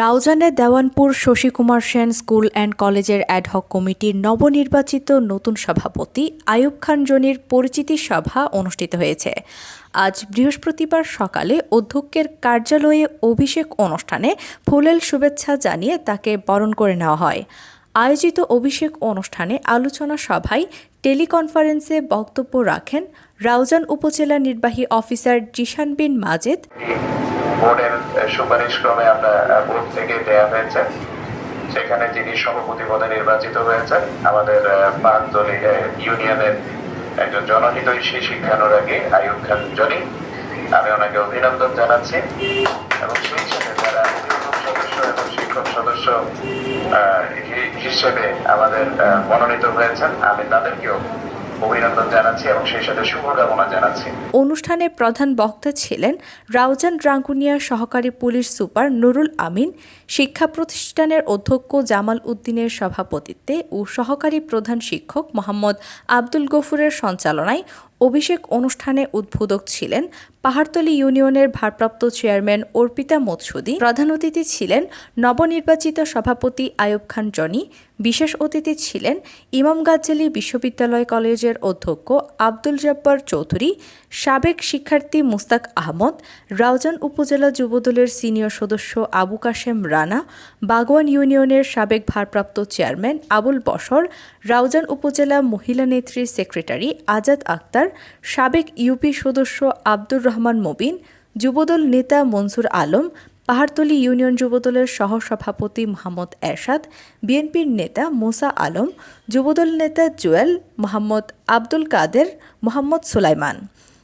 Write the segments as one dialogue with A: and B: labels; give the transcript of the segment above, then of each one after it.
A: রাউজানের Dewanpur Shashikumar Sen school and কলেজের ad hoc কমিটির নবনির্বাচিত নতুন সভাপতি আয়ুব খান জনির পরিচিতি সভা অনুষ্ঠিত হয়েছে। আজ বৃহস্পতিবার সকালে অধ্যক্ষের কার্যালয়ে অভিষেক অনুষ্ঠানে ফুলেল শুভেচ্ছা জানিয়ে তাকে বরণ করে নেওয়া হয়। আয়োজিত অভিষেক অনুষ্ঠানে আলোচনা সভায় টেলিকনফারেন্সে বক্তব্য রাখেন রাউজান উপজেলা নির্বাহী অফিসার জিশান বিন মাজেদ।
B: সুপারিশ ক্রমে আমরা বোর্ড থেকে দেয়া হয়েছে। সেখানে যিনি সভাপতি পদে নির্বাচিত হয়েছেন, আমাদের পাঁচদলী ইউনিয়নের একজন জনহিতৈষী শিক্ষানুরাগী আয়ুব খান জনি। আমি ওনাকে অভিনন্দন জানাচ্ছি। এবং সেই সাথে যারা সদস্য এবং শিক্ষক সদস্য হিসেবে আমাদের মনোনীত হয়েছেন, আমি তাদেরকেও
A: অনুষ্ঠানে প্রধান বক্তা ছিলেন রাউজান রাঙ্গুনিয়া সহকারী পুলিশ সুপার নুরুল আমিন, শিক্ষা প্রতিষ্ঠানের অধ্যক্ষ জামাল উদ্দিনের সভাপতিত্বে ও সহকারী প্রধান শিক্ষক মোহাম্মদ আব্দুল গফুরের সঞ্চালনায় অভিষেক অনুষ্ঠানে উদ্বোধক ছিলেন পাহাড়তলী ইউনিয়নের ভারপ্রাপ্ত চেয়ারম্যান অর্পিতা মৎসুদি প্রধান অতিথি ছিলেন নবনির্বাচিত সভাপতি আয়ুব খান জনি, বিশেষ অতিথি ছিলেন ইমাম গাজ্জালি বিশ্ববিদ্যালয় কলেজের অধ্যক্ষ আব্দুল জব্বার চৌধুরী, সাবেক শিক্ষার্থী মুস্তাক আহমদ, রাউজান উপজেলা যুবদলের সিনিয়র সদস্য আবু কাশেম রানা, বাগওয়ান ইউনিয়নের সাবেক ভারপ্রাপ্ত চেয়ারম্যান আবুল বসর রাউজান উপজেলা মহিলা নেত্রীর সেক্রেটারি আজাদ আক্তার, সাবেক ইউপি সদস্য আব্দুর রহমান মবিন, যুবদল নেতা মনসুর আলম, পাহাড়তলী ইউনিয়ন যুবদলের সহসভাপতি মোহাম্মদ এরশাদ, বিএনপির নেতা মোসা আলম, যুবদল নেতা জুয়েল, মোহাম্মদ আব্দুল কাদের, মোহাম্মদ সুলাইমান।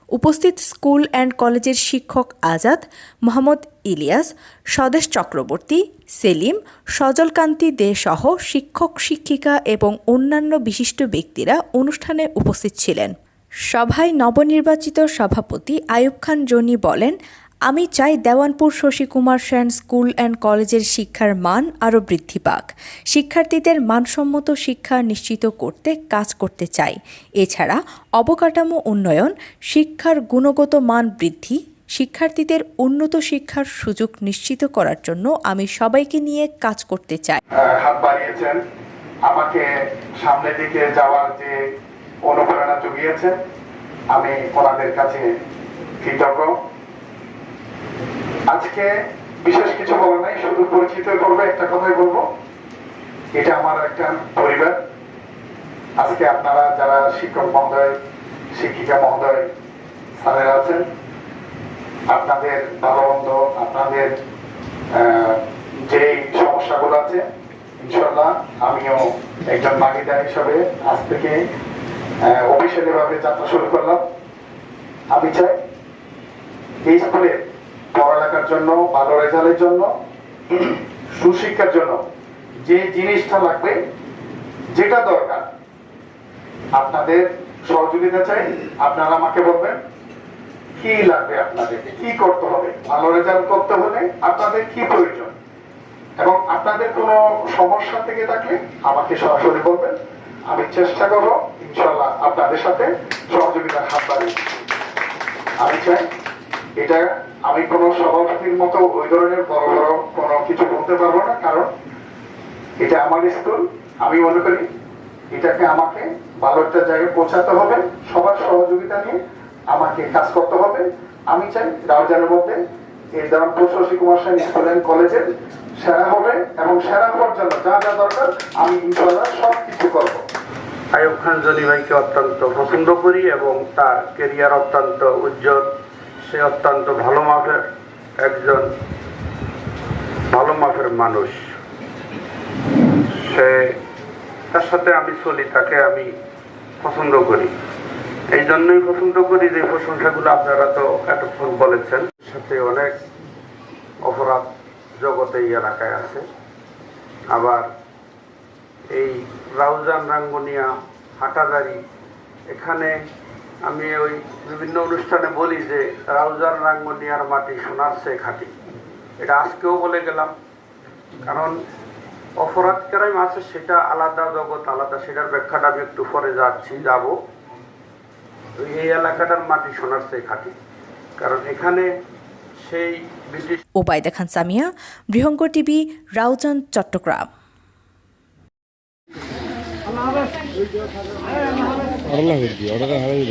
A: উপস্থিত স্কুল অ্যান্ড কলেজের শিক্ষক আজাদ, মোহাম্মদ ইলিয়াস, স্বদেশ চক্রবর্তী, সেলিম, সজলকান্তি দে সহ শিক্ষক, শিক্ষিকা এবং অন্যান্য বিশিষ্ট ব্যক্তিরা অনুষ্ঠানে উপস্থিত ছিলেন। সভায় নবনির্বাচিত সভাপতি আয়ুব খান জনি বলেন, আমি চাই দেওয়ানপুর শশীকুমার সেন স্কুল অ্যান্ড কলেজের শিক্ষার মান আরও বৃদ্ধি পাক। শিক্ষার্থীদের মানসম্মত শিক্ষা নিশ্চিত করতে কাজ করতে চাই। এছাড়া অবকাঠামো উন্নয়ন, শিক্ষার গুণগত মান বৃদ্ধি, শিক্ষার্থীদের উন্নত শিক্ষার সুযোগ নিশ্চিত করার জন্য আমি সবাইকে নিয়ে কাজ করতে চাই।
C: হাত বাড়িয়েছেন। আমাকে সামনের দিকে যাওয়ার যে অনুপ্রেরণা জুগিয়েছেন আমি ওনাদের কাছে কৃতজ্ঞ। আজকে বিশেষ কিছু বলা নাই, শুধু পরিচিত করব একটা কথাই বলব। এটা আমার একটা পরিবার। আজকে আপনারা যারা শিক্ষক মহোদয়, শিক্ষিকা মহোদয়, স্যারেরা আছেন, আপনাদের ভালো মন্দ আপনাদের যে সমস্যাগুলো আছে ইনশাল্লাহ আমিও একজন ভাগিদার হিসাবে আজ থেকে অফিসিয়ালি ভাবে যাত্রা শুরু করলাম। আমি চাই এই স্কুলে পড়ালেখার জন্য, ভালো রেজাল্টের জন্য, সুশিক্ষার জন্য যে জিনিসটা লাগবে, যেটা দরকার, আপনাদের সহযোগিতা চাই। আপনারা আমাকে বলবেন, কি লাগবে আপনাদের, কি করতে হবে? ভালো রেজাল্ট করতে হলে আপনাদের কি প্রয়োজন? এবং আপনাদের কোনো সমস্যা থেকে থাকলে আমাকে সরাসরি বলবেন। আমি চেষ্টা করব ইনশাল্লাহ আপনাদের সাথে সহযোগিতার হাত বাড়িয়ে আমি চাই এটা আমি কোনো সভাপতির মতো ওই ধরনের বড় বড় কোনো কিছু বলতে পারব না, কারণ এটা আমার স্কুল, আমি মনে করি এটাকে আমাকে ভালো একটা জায়গায় পৌঁছাতে হবে, সবার সহযোগিতা নিয়ে আমাকে কাজ করতে হবে। আমি চাই রাউজানের মধ্যে এই দামপুর শশী কুমার সেন স্কুল অ্যান্ড কলেজের সেরা হবে এবং সেরা জন্য যা যা দরকার আমি ইনশাল্লাহ সব কিছু করব।
D: আয়ুব খান জলি ভাইকে অত্যন্ত পছন্দ করি এবং তার কেরিয়ার অত্যন্ত উজ্জ্বল, সে অত্যন্ত ভালো মাপের একজন ভালো মাপের মানুষ। সে, তার সাথে আমি চলি, তাকে আমি পছন্দ করি। এই জন্যই পছন্দ করি যে প্রশংসাগুলো আপনারা তো এতক্ষণ বলেছেন সাথে অনেক অপরাধ জগতে এলাকায় আছে। আবার এই রাউজান রাঙ্গুনিয়া হাটাদারি। এখানে আমি ওই বিভিন্ন অনুষ্ঠানে বলি যে রাউজান রাঙ্গুনিয়ার মাটি সোনার সে খাঁটি এটা আজকেও বলে গেলাম। কারণ অপরাধ ক্রাইম আছে, সেটা আলাদা জগৎ, আলাদা সেটার ব্যাখ্যাটা আমি একটু পরে যাচ্ছি, যাব। এই এলাকাটার মাটি সোনার সে খাঁটি কারণ এখানে সেই ব্রিটিশ
A: ওবায়দা খান সামিয়া, বৃহঙ্গ টিভি, রাউজান, চট্টগ্রাম।
E: আল্লাহ হারাই